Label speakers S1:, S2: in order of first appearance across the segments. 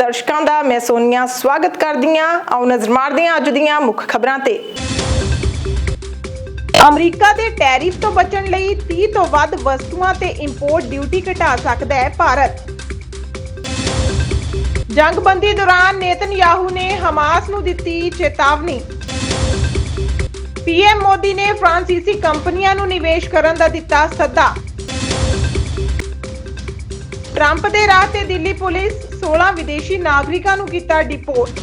S1: ਦਰਸ਼ਕਾਂ ਦਾ, ਮੈਂ ਸੋਨੀਆ ਸਵਾਗਤ ਕਰਦੀ ਹਾਂ। ਆਓ ਨਜ਼ਰ ਮਾਰਦੇ ਹਾਂ ਅੱਜ ਦੀਆਂ ਮੁੱਖ ਖਬਰਾਂ ਤੇ।
S2: ਅਮਰੀਕਾ ਦੇ ਟੈਰਿਫ ਤੋਂ ਬਚਣ ਲਈ 30 ਤੋਂ ਵੱਧ ਵਸਤੂਆਂ ਤੇ ਇੰਪੋਰਟ ਡਿਊਟੀ ਘਟਾ ਸਕਦਾ ਹੈ ਭਾਰਤ। ਜੰਗਬੰਦੀ ਦੌਰਾਨ ਨੇਤਨਯਾਹੂ ਨੇ ਹਮਾਸ ਨੂੰ ਦਿੱਤੀ ਚੇਤਾਵਨੀ। ਪੀਐਮ ਮੋਦੀ ਨੇ ਫ੍ਰਾਂਸੀਸੀ ਕੰਪਨੀਆਂ ਨੂੰ ਨਿਵੇਸ਼ ਕਰਨ ਦਾ ਦਿੱਤਾ ਸੱਦਾ। ਟਰੰਪ ਦੇ ਰਾਹ ਤੇ ਦਿੱਲੀ ਪੁਲਿਸ 16 ਵਿਦੇਸ਼ੀ ਨਾਗਰਿਕਾਂ ਨੂੰ ਕੀਤਾ ਡਿਪੋਰਟ।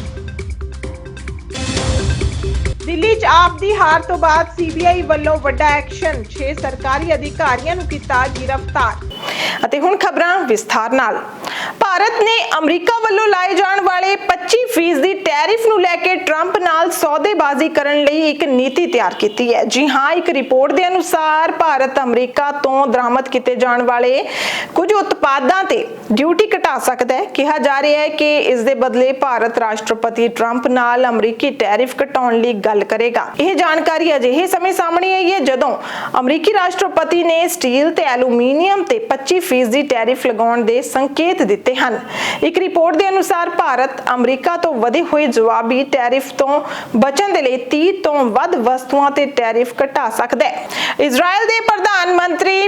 S2: ਦਿੱਲੀ 'ਚ ਆਪ ਦੀ ਹਾਰ ਤੋਂ ਬਾਅਦ ਸੀਬੀਆਈ ਵੱਲੋਂ ਵੱਡਾ ਐਕਸ਼ਨ 6 ਸਰਕਾਰੀ ਅਧਿਕਾਰੀਆਂ ਨੂੰ ਕੀਤਾ ਗ੍ਰਿਫਤਾਰ।
S1: ਅਤੇ ਹੁਣ ਖਬਰਾਂ ਵਿਸਥਾਰ ਨਾਲ। ਭਾਰਤ ਨੇ ਅਮਰੀਕਾ ਵੱਲੋਂ ਲਾਏ ਜਾਣ ਵਾਲੇ 25% ਦੀ ਟੈਰਿਫ ਨੂੰ ਲੈ ਕੇ ਟਰੰਪ ਨਾਲ ਸੌਦੇਬਾਜ਼ੀ ਕਰਨ ਲਈ ਇੱਕ ਨੀਤੀ ਤਿਆਰ ਕੀਤੀ ਹੈ। ਜੀ ਹਾਂ, ਇੱਕ ਰਿਪੋਰਟ ਦੇ ਅਨੁਸਾਰ ਭਾਰਤ ਅਮਰੀਕਾ ਤੋਂ ਦਰਾਮਦ ਕੀਤੇ ਜਾਣ ਵਾਲੇ ਕੁਝ ਉਤਪਾਦਾਂ ਤੇ ਡਿਊਟੀ ਘਟਾ ਸਕਦਾ ਹੈ। ਕਿਹਾ ਜਾ ਰਿਹਾ ਹੈ ਕਿ ਇਸ ਦੇ ਬਦਲੇ ਭਾਰਤ ਰਾਸ਼ਟਰਪਤੀ ਟਰੰਪ ਨਾਲ ਅਮਰੀਕੀ ਟੈਰਿਫ ਘਟਾਉਣ ਲਈ ਗੱਲ ਕਰੇਗਾ। ਇਹ ਜਾਣਕਾਰੀ ਅਜਿਹੇ ਸਮੇਂ ਸਾਹਮਣੇ ਆਈ ਹੈ ਜਦੋਂ ਅਮਰੀਕੀ ਰਾਸ਼ਟਰਪਤੀ ਨੇ ਸਟੀਲ ਤੇ ਐਲੂਮੀਨੀਅਮ ਤੇ 25% ਦੀ ਟੈਰਿਫ ਲਗਾਉਣ ਦੇ ਸੰਕੇਤ ਦਿੱਤੇ ਹਨ। ਇੱਕ ਰਿਪੋਰਟ ਦੇ ਅਨੁਸਾਰ ਭਾਰਤ ਅਮਰੀਕਾ ਤੋਂ ਵਧੇ ਹੋਏ ਜਵਾਬੀ ਟੈਰਿਫ ਤੋਂ ਬਚਣ ਦੇ ਲਈ 30 ਤੋਂ ਵੱਧ ਵਸਤੂਆਂ ਤੇ ਟੈਰਿਫ ਘਟਾ ਸਕਦਾ ਹੈ। ਇਜ਼ਰਾਈਲ ਦੇ ਪ੍ਰਧਾਨ ਮੰਤਰੀ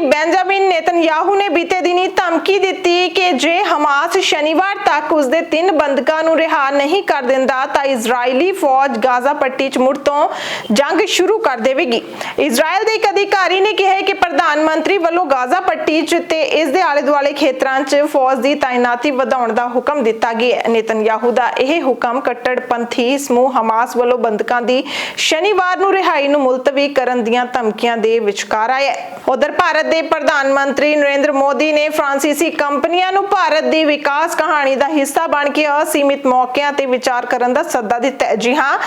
S1: ਨੇਤਨਯਾਹੂ ਨੇ ਬੀਤੇ ਦਿਨੀ ਧਮਕੀ ਦਿੱਤੀ ਕਿ ਜੇ ਹਮਾਸ ਸ਼ਨੀਵਾਰ ਤੱਕ ਉਸਦੇ ਤਿੰਨ ਬੰਦਕਾਂ ਨੂੰ ਰਿਹਾ ਨਹੀਂ ਕਰ ਦਿੰਦਾ, ਤਾਂ ਇਜ਼ਰਾਈਲੀ ਫੌਜ ਗਾਜ਼ਾ ਪੱਟੀ 'ਚ ਮੁੜ ਤੋਂ ਜੰਗ ਸ਼ੁਰੂ ਕਰ ਦੇਵੇਗੀ। ਇਜ਼ਰਾਈਲ ਦੇ ਇੱਕ ਅਧਿਕਾਰੀ ਨੇ ਕਿਹਾ ਕਿ ਪ੍ਰਧਾਨ ਮੰਤਰੀ ਵੱਲੋਂ ਗਾਜ਼ਾ ਪੱਟੀ 'ਚ ਤੇ ਇਸ ਦੇ ਆਲੇ ਦੁਆਲੇ ਖੇਤਰਾਂ 'ਚ ਫੌਜ ਦੀ ਤਾਇਨਾਤੀ ਵਧਾਉਣ ਦਾ ਹੁਕਮ ਦਿੱਤਾ ਗਿਆ ਹੈ। ਨੇਤਨਯਾਹੂ ਦਾ ਇਹ ਹੁਕਮ ਕੱਟੜਪੰਥੀ ਸਮੂਹ ਹਮਾਸ ਵੱਲੋਂ ਬੰਦਕਾਂ ਦੀ ਸ਼ਨੀਵਾਰ ਨੂੰ ਰਿਹਾਈ ਨੂੰ ਮੁਲਤਵੀ ਕਰਨ ਦੀਆਂ ਧਮਕੀਆਂ ਦੇ ਵਿਚਕਾਰ ਆਇਆ ਉਧਰ ਭਾਰਤ ਦੇ ਪ੍ਰਧਾਨ ਮੰਤਰੀ ਨਰਿੰਦਰ ਮੋਦੀ ਨੇ ਫ੍ਰਾਂਸੀਸੀ ਕੰਪਨੀਆਂ ਨੂੰ ਭਾਰਤ ਦੀ ਵਿਕਾਸ ਕਹਾਣੀ ਦਾ ਹਿੱਸਾ ਬਣ ਕੇ ਅਸੀਮਿਤ ਮੌਕਿਆਂ ਤੇ ਵਿਚਾਰ ਕਰਨ ਦਾ ਸੱਦਾ ਦਿੱਤਾ ਜੀ ਹਾਂ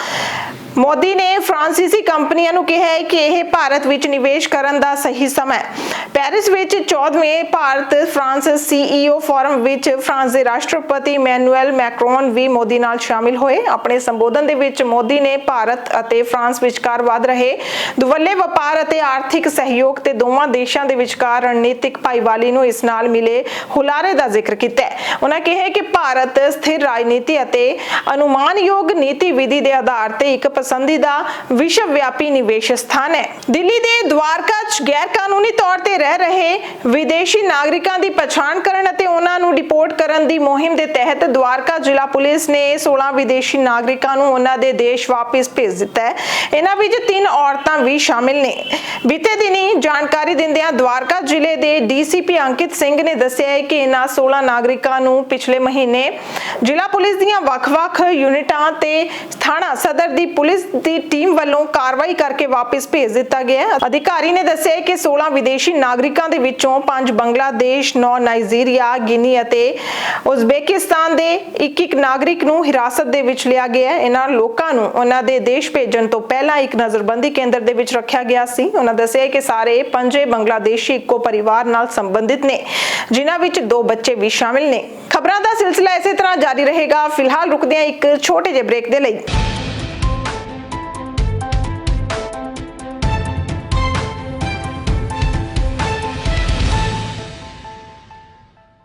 S1: ਮੋਦੀ ਨੇ ਫ੍ਰਾਂਸੀਸੀ ਕੰਪਨੀਆਂ ਨੂੰ ਕਿਹਾ ਹੈ ਕਿ ਇਹ ਭਾਰਤ ਵਿੱਚ ਨਿਵੇਸ਼ ਕਰਨ ਦਾ ਸਹੀ ਸਮਾਂ ਹੈ। ਪੈਰਿਸ ਵਿੱਚ 14ਵੇਂ ਭਾਰਤ ਫਰਾਂਸ ਸੀਈਓ ਫੋਰਮ ਵਿੱਚ ਫਰਾਂਸ ਦੇ ਰਾਸ਼ਟਰਪਤੀ ਮੈਨੂਅਲ ਮੈਕਰੋਨ ਵੀ ਮੋਦੀ ਨਾਲ ਸ਼ਾਮਿਲ ਹੋਏ। ਆਪਣੇ ਸੰਬੋਧਨ ਦੇ ਵਿੱਚ ਮੋਦੀ ਨੇ ਭਾਰਤ ਅਤੇ ਫਰਾਂਸ ਵਿਚਕਾਰ ਵਧ ਰਹੇ ਦੁਵੱਲੇ ਵਪਾਰ ਅਤੇ ਆਰਥਿਕ ਸਹਿਯੋਗ ਤੇ ਦੋਵਾਂ ਦੇਸ਼ਾਂ ਦੇ ਵਿਚਕਾਰ ਰਣਨੀਤਿਕ ਭਾਈਵਾਲੀ ਨੂੰ ਇਸ ਨਾਲ ਮਿਲੇ ਹੁਲਾਰੇ ਦਾ ਜ਼ਿਕਰ ਕੀਤਾ ਉਹਨਾਂ ਕਿਹਾ ਕਿ ਭਾਰਤ ਸਥਿਰ ਰਾਜਨੀਤੀ ਅਤੇ ਅਨੁਮਾਨਯੋਗ ਨੀਤੀ ਵਿਧੀ ਦੇ ਆਧਾਰ ਤੇ ਇੱਕ ਪਸੰਦੀਦਾ ਵਿਸ਼ਵ ਵਿਆਪੀ ਨਿਵੇਸ਼ ਸਥਾਨ ਹੈ। ਦੇ ਦਵਾਰਕਾ 'ਚ ਗੈਰ ਕਾਨੂੰਨੀ ਤੌਰ ਤੇ ਰਹਿ ਰਹੇ ਵਿਦੇਸ਼ੀ ਨਾਗਰਿਕਾਂ ਦੀ ਪਛਾਣ ਕਰਨ ਅਤੇ ਉਹਨਾਂ ਨੂੰ ਡਿਪੋਰਟ ਕਰਨ ਦੀ ਮੁਹਿੰਮ ਦੇ ਤਹਿਤ ਦਵਾਰਕਾ ਜ਼ਿਲ੍ਹਾ ਪੁਲਿਸ ਨੇ 16 ਵਿਦੇਸ਼ੀ ਨਾਗਰਿਕਾਂ ਨੂੰ ਉਹਨਾਂ ਦੇ ਦੇਸ਼ ਵਾਪਸ ਭੇਜ ਦਿੱਤਾ ਹੈ। ਇਹਨਾਂ ਵਿੱਚ ਤਿੰਨ ਔਰਤਾਂ ਵੀ ਸ਼ਾਮਿਲ ਨੇ। ਬੀਤੇ ਦਿਨੀ ਜਾਣਕਾਰੀ ਦਿੰਦਿਆਂ ਦਵਾਰਕਾ ਜ਼ਿਲ੍ਹੇ ਦੇ ਡੀਸੀਪੀ ਅੰਕਿਤ ਸਿੰਘ ਨੇ ਦੱਸਿਆ ਹੈ ਕਿ ਇਹਨਾਂ 16 ਨਾਗਰਿਕਾਂ ਨੂੰ ਪਿਛਲੇ ਮਹੀਨੇ ਜ਼ਿਲ੍ਹਾ ਪੁਲਿਸ ਦੀਆਂ ਵੱਖ-ਵੱਖ ਯੂਨਿਟਾਂ ਤੇ ਥਾਣਾ ਸਦਰ ਦੀ ਪੁਲਿਸ ਦੀ ਟੀਮ ਵੱਲੋਂ ਕਾਰਵਾਈ ਕਰਕੇ ਵਾਪਸ ਭੇਜ ਦਿੱਤਾ ਗਿਆ ਹੈ। ਅਧਿਕਾਰੀ ਨੇ ਦੱਸਿਆ ਕਿ 16 ਵਿਦੇਸ਼ੀ ਨਾਗਰਿਕਾਂ ਦੇ ਵਿੱਚੋਂ 5 ਬੰਗਲਾਦੇਸ਼ 9 ਨਾਈਜੀਰੀਆ, ਗਿਨੀ ਅਤੇ ਉਜ਼ਬੇਕਿਸਤਾਨ ਦੇ ਇੱਕ ਇੱਕ ਨਾਗਰਿਕ ਨੂੰ ਹਿਰਾਸਤ ਦੇ ਵਿੱਚ ਲਿਆ ਗਿਆ ਹੈ। ਇਹਨਾਂ ਲੋਕਾਂ ਨੂੰ ਉਹਨਾਂ ਦੇ ਦੇਸ਼ ਭੇਜਣ ਤੋਂ ਪਹਿਲਾਂ ਇੱਕ ਨਜ਼ਰਬੰਦੀ ਕੇਂਦਰ ਦੇ ਵਿੱਚ ਰੱਖਿਆ ਗਿਆ ਸੀ। ਉਹਨਾਂ ਦੱਸਿਆ ਕਿ ਸਾਰੇ ਪੰਜੇ ਬੰਗਲਾਦੇਸ਼ੀ ਇੱਕੋ ਪਰਿਵਾਰ ਨਾਲ ਸੰਬੰਧਿਤ ਨੇ, ਜਿਨ੍ਹਾਂ ਵਿੱਚ ਦੋ ਬੱਚੇ ਵੀ ਸ਼ਾਮਿਲ ਨੇ। ਖਬਰਾਂ ਦਾ ਸਿਲਸਿਲਾ ਇਸੇ ਤਰ੍ਹਾਂ ਜਾਰੀ ਰਹੇਗਾ। ਫਿਲਹਾਲ ਰੁਕਦੇ ਹਾਂ ਇੱਕ ਛੋਟੇ ਜਿਹੇ ਬ੍ਰੇਕ ਦੇ ਲਈ।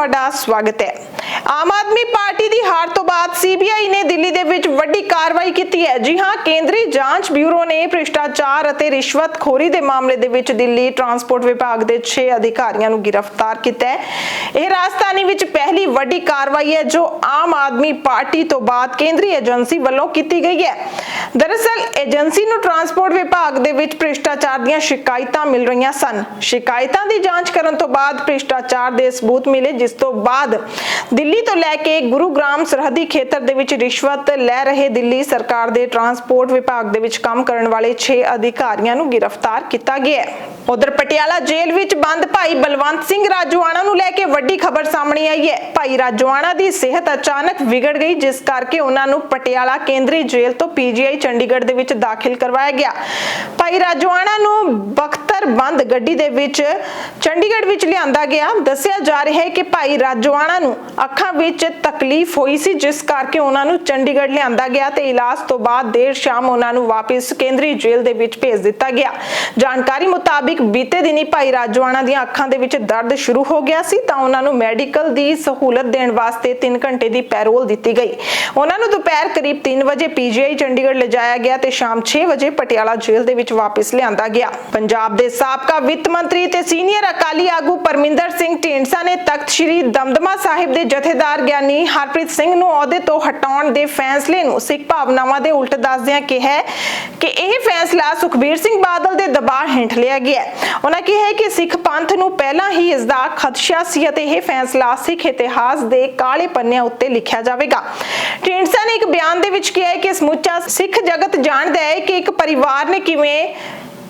S1: ਤੁਹਾਡਾ ਸਵਾਗਤ ਹੈ। ਆਮ ਆਦਮੀ ਪਾਰਟੀ ਦੀ ਹਾਰ ਤੋਂ ਬਾਅਦ ਸੀਬੀਆਈ ਨੇ ਦਿੱਲੀ ਦੇ ਵਿੱਚ ਵੱਡੀ ਕਾਰਵਾਈ ਕੀਤੀ ਹੈ। ਜੀ ਹਾਂ, ਕੇਂਦਰੀ ਜਾਂਚ ਬਿਊਰੋ ਨੇ ਭ੍ਰਿਸ਼ਟਾਚਾਰ ਅਤੇ ਰਿਸ਼ਵਤਖੋਰੀ ਦੇ ਮਾਮਲੇ ਦੇ ਵਿੱਚ ਦਿੱਲੀ ਟਰਾਂਸਪੋਰਟ ਵਿਭਾਗ ਦੇ 6 ਅਧਿਕਾਰੀਆਂ ਨੂੰ ਗ੍ਰਿਫਤਾਰ ਕੀਤਾ ਹੈ। ਇਹ ਰਾਜਧਾਨੀ ਵਿੱਚ ਪਹਿਲੀ ਵੱਡੀ ਕਾਰਵਾਈ ਹੈ, ਜੋ ਆਮ ਆਦਮੀ ਪਾਰਟੀ ਤੋਂ ਬਾਅਦ ਕੇਂਦਰੀ ਏਜੰਸੀ ਵੱਲੋਂ ਕੀਤੀ ਗਈ ਹੈ। ਦਰਅਸਲ, ਏਜੰਸੀ ਨੂੰ ਟਰਾਂਸਪੋਰਟ ਵਿਭਾਗ ਦੇ ਵਿੱਚ ਭ੍ਰਿਸ਼ਟਾਚਾਰ ਦੀਆਂ ਸ਼ਿਕਾਇਤਾਂ ਮਿਲ ਰਹੀਆਂ ਸਨ। ਸ਼ਿਕਾਇਤਾਂ ਦੀ ਜਾਂਚ ਕਰਨ ਤੋਂ ਬਾਅਦ ਭ੍ਰਿਸ਼ਟਾਚਾਰ ਦੇ ਸਬੂਤ ਮਿਲੇ, ਜਿਸ ਤੋਂ ਬਾਅਦ ਦਿੱਲੀ ਤੋਂ ਲੈ ਕੇ ਗੁਰੂਗ੍ਰਾਮ ਸਰਹੱਦੀ ਖੇਤਰ ਦੇ ਵਿੱਚ ਰਿਸ਼ਵਤ ਲੈ ਰਹੇ ਦਿੱਲੀ ਸਰਕਾਰ ਦੇ ਟਰਾਂਸਪੋਰਟ ਵਿਭਾਗ ਦੇ ਵਿੱਚ ਕੰਮ ਕਰਨ ਵਾਲੇ 6 ਅਧਿਕਾਰੀਆਂ ਨੂੰ ਗ੍ਰਿਫਤਾਰ ਕੀਤਾ ਗਿਆ ਹੈ। ਉਧਰ ਪਟਿਆਲਾ ਜੇਲ੍ਹ ਵਿੱਚ ਬੰਦ ਭਾਈ ਬਲਵੰਤ ਸਿੰਘ ਰਾਜਵਾਨਾ ਨੂੰ ਲੈ ਕੇ ਵੱਡੀ ਖਬਰ ਸਾਹਮਣੇ ਆਈ ਹੈ। ਭਾਈ ਰਾਜਵਾਨਾ ਦੀ ਸਿਹਤ ਅਚਾਨਕ ਵਿਗੜ ਗਈ, ਜਿਸ ਕਰਕੇ ਉਹਨਾਂ ਨੂੰ ਪਟਿਆਲਾ ਕੇਂਦਰੀ ਜੇਲ੍ਹ ਤੋਂ ਪੀਜੀਆਈ ਚੰਡੀਗੜ੍ਹ ਦੇ ਵਿੱਚ ਦਾਖਲ ਕਰਵਾਇਆ ਗਿਆ। ਭਾਈ ਰਾਜਵਾਨਾ ਨੂੰ ਬਖਤਰ ਬੰਦ ਗੱਡੀ ਦੇ ਵਿੱਚ ਚੰਡੀਗੜ੍ਹ ਵਿੱਚ ਲਿਆਂਦਾ ਗਿਆ। ਦੱਸਿਆ ਜਾ ਰਿਹਾ ਹੈ ਕਿ ਭਾਈ ਰਾਜਵਾਨਾ ਨੂੰ ਅੱਖਾਂ ਵਿੱਚ ਤਕਲੀਫ ਹੋਈ ਸੀ, ਜਿਸ ਕਰਕੇ ਉਹਨਾਂ ਨੂੰ ਚੰਡੀਗੜ੍ਹ ਲਿਆਂਦਾ ਗਿਆ ਤੇ ਇਲਾਜ ਤੋਂ ਬਾਅਦ ਦੇਰ ਸ਼ਾਮ ਉਹਨਾਂ ਨੂੰ ਵਾਪਸ ਕੇਂਦਰੀ ਜੇਲ੍ਹ ਦੇ ਵਿੱਚ ਭੇਜ ਦਿੱਤਾ ਗਿਆ। ਜਾਣਕਾਰੀ ਮੁਤਾਬਿਕ ਬੀਤੇ ਦਿਨੀ ਭਾਈ ਰਾਜਵਾਨਾ ਦੀਆਂ ਅੱਖਾਂ ਦੇ ਵਿੱਚ ਦਰਦ ਸ਼ੁਰੂ ਹੋ ਗਿਆ ਸੀ, ਤਾਂ ਉਹਨਾਂ ਨੂੰ ਮੈਡੀਕਲ ਦੀ ਸਹੂਲਤ ਦੇਣ ਵਾਸਤੇ 3 ਘੰਟੇ ਦੀ ਪੈਰੋਲ ਦਿੱਤੀ ਗਈ। ਉਹਨਾਂ ਨੂੰ ਦੁਪਹਿਰ ਕਰੀਬ 3 ਵਜੇ ਪੀਜੀਆਈ ਚੰਡੀਗੜ੍ਹ ਲਿਜਾਇਆ ਗਿਆ ਤੇ ਸ਼ਾਮ 6 ਵਜੇ ਪਟਿਆਲਾ ਜੇਲ੍ਹ ਦੇ ਵਿੱਚ ਵਾਪਸ ਲਿਆਂਦਾ ਗਿਆ। ਪੰਜਾਬ ਦੇ ਸਾਬਕਾ ਵਿੱਤ ਮੰਤਰੀ ਤੇ ਸੀਨੀਅਰ ਅਕਾਲੀ ਆਗੂ ਪਰਮਿੰਦਰ ਸਿੰਘ ਢੀਂਡਸਾ ਨੇ ਤਖਤ ਸ੍ਰੀ ਦਮਦਮਾ ਸਾਹਿਬ ਦੇ ਜਥੇਦਾਰ ਗਿਆਨੀ ਹਰਪ੍ਰੀਤ ਸਿੰਘ ਨੂੰ ਅਹੁਦੇ ਤੋਂ ਹਟਾਉਣ ਦੇ ਫੈਸਲੇ ਨੂੰ ਸਿੱਖ ਭਾਵਨਾਵਾਂ ਦੇ ਉਲਟ ਦੱਸਦਿਆਂ ਕਿਹਾ ਕਿ ਇਹ ਫੈਸਲਾ ਸੁਖਬੀਰ ਸਿੰਘ ਬਾਦਲ ਦੇ ਦਬਾਅ ਹੇਠ ਲਿਆ ਗਿਆ ਉਹਨਾਂ ਕਿਹਾ ਕਿ ਸਿੱਖ ਪੰਥ ਨੂੰ ਪਹਿਲਾਂ ਹੀ ਇਸ ਦਾ ਖਦਸ਼ਾ ਸੀ ਅਤੇ ਇਹ ਫੈਸਲਾ ਸਿੱਖ ਇਤਿਹਾਸ ਦੇ ਕਾਲੇ ਪੰਨਿਆਂ ਉੱਤੇ ਲਿਖਿਆ ਜਾਵੇਗਾ। ਢੀਂਡਸਾ ਨੇ ਇੱਕ ਬਿਆਨ ਦੇ ਵਿੱਚ ਕਿਹਾ ਕਿ ਸਮੁੱਚਾ ਸਿੱਖ ਜਗਤ ਜਾਣਦਾ ਹੈ ਕਿ ਇੱਕ ਪਰਿਵਾਰ ਨੇ ਕਿਵੇਂ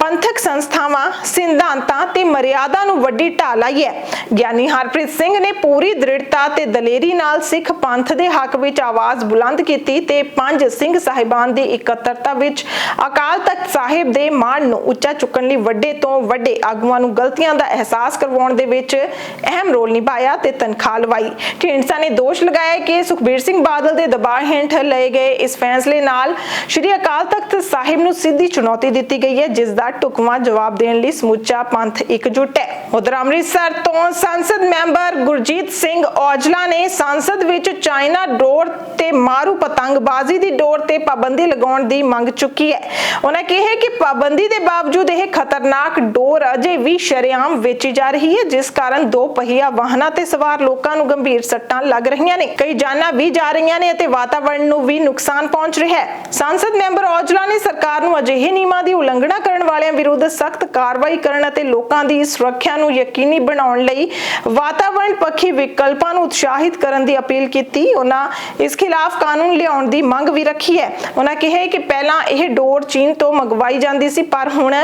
S1: ਪੰਥਕ ਸੰਸਥਾਵਾਂ, ਸਿਧਾਂਤਾਂ ਤੇ ਮਰਿਆਦਾ ਨੂੰ ਵੱਡੀ ਢਾਹ ਲਾਈ ਹੈ। ਗਿਆਨੀ ਹਰਪ੍ਰੀਤ ਸਿੰਘ ਨੇ ਪੂਰੀ ਦ੍ਰਿੜਤਾ ਤੇ ਦਲੇਰੀ ਨਾਲ ਸਿੱਖ ਪੰਥ ਦੇ ਹੱਕ ਵਿੱਚ ਆਵਾਜ਼ ਬੁਲੰਦ ਕੀਤੀ ਤੇ ਪੰਜ ਸਿੰਘ ਸਾਹਿਬਾਨ ਦੀ ਇਕੱਤਰਤਾ ਵਿੱਚ ਅਕਾਲ ਤਖਤ ਸਾਹਿਬ ਦੇ ਮਾਣ ਨੂੰ ਉੱਚਾ ਚੁੱਕਣ ਲਈ ਵੱਡੇ ਤੋਂ ਵੱਡੇ ਆਗੂਆਂ ਨੂੰ ਗਲਤੀਆਂ ਦਾ ਅਹਿਸਾਸ ਕਰਵਾਉਣ ਦੇ ਵਿੱਚ ਅਹਿਮ ਰੋਲ ਨਿਭਾਇਆ ਤੇ ਤਨਖਾਹ ਲਵਾਈ। ਢੀਂਡਸਾ ਨੇ ਦੋਸ਼ ਲਗਾਇਆ ਕਿ ਸੁਖਬੀਰ ਸਿੰਘ ਬਾਦਲ ਦੇ ਦਬਾਅ ਹੇਠ ਲਏ ਗਏ ਇਸ ਫੈਸਲੇ ਨਾਲ ਸ਼੍ਰੀ ਅਕਾਲ ਤਖਤ ਸਾਹਿਬ ਨੂੰ ਸਿੱਧੀ ਚੁਣੌਤੀ ਦਿੱਤੀ ਗਈ ਹੈ, ਜਿਸ ਦਾ ਢੁਕਵਾਂ ਜਵਾਬ ਦੇਣ ਲਈ ਸਮੁੱਚਾ ਪੰਥ ਇਕਜੁੱਟ ਹੈ। ਉਧਰ ਅੰਮ੍ਰਿਤਸਰ ਤੋਂ ਸੰਸਦ ਮੈਂਬਰ ਗੁਰਜੀਤ ਸਿੰਘ ਔਜਲਾ ਨੇ ਸੰਸਦ ਵਿੱਚ ਚਾਈਨਾ ਡੋਰ ਤੇ ਮਾਰੂ ਪਤੰਗਬਾਜ਼ੀ ਦੀ ਡੋਰ ਤੇ ਪਾਬੰਦੀ ਲਗਾਉਣ ਦੀ ਮੰਗ ਚੁੱਕੀ ਹੈ। ਉਹਨਾਂ ਕਿਹਾ ਕਿ ਪਾਬੰਦੀ ਦੇ ਬਾਵਜੂਦ ਇਹ ਖਤਰਨਾਕ ਡੋਰ ਅਜੇ ਵੀ ਸ਼ਰੇਆਮ ਵੇਚੀ ਜਾ ਰਹੀ ਹੈ, ਜਿਸ ਕਾਰਨ ਦੋ ਪਹੀਆ ਵਾਹਨਾਂ ਤੇ ਸਵਾਰ ਲੋਕਾਂ ਨੂੰ ਗੰਭੀਰ ਸੱਟਾਂ ਲੱਗ ਰਹੀਆਂ ਨੇ। ਕਈ ਜਾਨਾਂ ਵੀ ਜਾ ਰਹੀਆਂ ਨੇ ਅਤੇ ਵਾਤਾਵਰਣ ਨੂੰ ਵੀ ਨੁਕਸਾਨ ਪਹੁੰਚ ਰਿਹਾ ਹੈ। ਸੰਸਦ ਮੈਂਬਰ ਔਜਲਾ ਨੇ ਸਰਕਾਰ ਨੂੰ ਅਜਿਹੇ ਨਿਯਮਾਂ ਦੀ ਉਲੰਘਣਾ ਕਰਨ ਵਾਲੇ ਵਾਲਿਆਂ ਵਿਰੁੱਧ ਸਖਤ ਕਾਰਵਾਈ ਕਰਨ ਅਤੇ ਲੋਕਾਂ ਦੀ ਸੁਰੱਖਿਆ ਨੂੰ ਯਕੀਨੀ ਬਣਾਉਣ ਲਈ ਵਾਤਾਵਰਣ ਪੱਖੀ ਵਿਕਲਪਾਂ ਨੂੰ ਉਤਸ਼ਾਹਿਤ ਕਰਨ ਦੀ ਅਪੀਲ ਕੀਤੀ। ਉਹਨਾਂ ਇਸ ਖਿਲਾਫ ਕਾਨੂੰਨ ਲਿਆਉਣ ਦੀ ਮੰਗ ਵੀ ਰੱਖੀ ਹੈ। ਉਹਨਾਂ ਕਿਹਾ ਕਿ ਪਹਿਲਾਂ ਇਹ ਡੋਰ ਚੀਨ ਤੋਂ ਮੰਗਵਾਈ ਜਾਂਦੀ ਸੀ, ਪਰ ਹੁਣ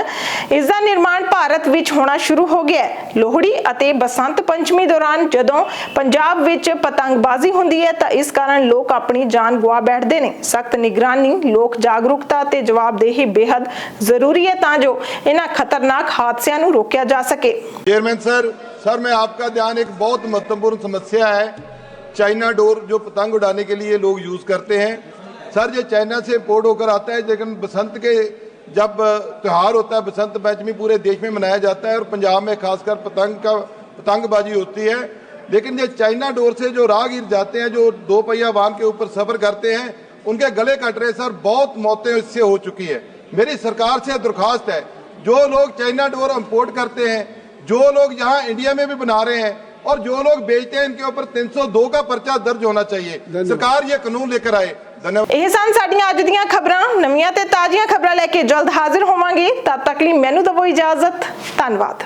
S1: ਇਸ ਦਾ ਨਿਰਮਾਣ ਭਾਰਤ ਵਿੱਚ ਹੋਣਾ ਸ਼ੁਰੂ ਹੋ ਗਿਆ ਹੈ। ਲੋਹੜੀ ਅਤੇ ਬਸੰਤ ਪੰਚਮੀ ਦੌਰਾਨ ਜਦੋਂ ਪੰਜਾਬ ਵਿੱਚ ਪਤੰਗਬਾਜ਼ੀ ਹੁੰਦੀ ਹੈ, ਤਾਂ ਇਸ ਕਾਰਨ ਲੋਕ ਆਪਣੀ ਜਾਨ ਗਵਾ ਬੈਠਦੇ ਨੇ। ਸਖਤ ਨਿਗਰਾਨੀ, ਲੋਕ ਜਾਗਰੂਕਤਾ ਤੇ ਜਵਾਬਦੇਹੀ ਬੇहद ਜ਼ਰੂਰੀ ਹੈ, ਤਾਂ ਜੋ ਇਹਨਾਂ ਖਤਰਨਾਕ ਹਾਦਸਿਆਂ ਨੂੰ ਰੋਕਿਆ ਜਾ ਸਕੇ
S3: चेयरमैन सर सर मैं आपका ध्यान एक बहुत महत्वपूर्ण समस्या है चाइना डोर जो पतंग उड़ाने के लिए लोग यूज करते हैं सर ये चाइना से इम्पोर्ट होकर आता है लेकिन बसंत के जब त्यौहार होता है बसंत पंचमी पूरे देश में मनाया जाता है और पंजाब में खासकर पतंग का पतंगबाजी होती है लेकिन ये चाइना डोर से जो राहगीर जाते हैं जो दो पहिया वाहन के ऊपर सफर करते हैं उनके गले कट रहे सर बहुत मौतें इससे हो चुकी है मेरी सरकार से दरख्वास्त है जो लोग चाइना डोर इम्पोर्ट करते हैं जो लोग यहाँ इंडिया में भी बना रहे हैं और जो लोग बेचते हैं इनके ऊपर 302 का पर्चा दर्ज होना चाहिए सरकार ये कानून लेकर आए धन्यवाद
S1: ਇਹ ਸਨ ਸਾਡੀਆਂ ਅੱਜ ਦੀਆਂ ਖਬਰਾਂ ਨਵੀਆਂ ਤੇ ਤਾਜ਼ੀਆਂ ਖਬਰਾਂ ਲੈ ਕੇ ਜਲਦ ਹਾਜ਼ਰ ਹੋਵਾਂਗੇ ਤਦ ਤੱਕ ਲਈ ਮੈਨੂੰ ਦਵੋ ਇਜਾਜ਼ਤ ਧੰਨਵਾਦ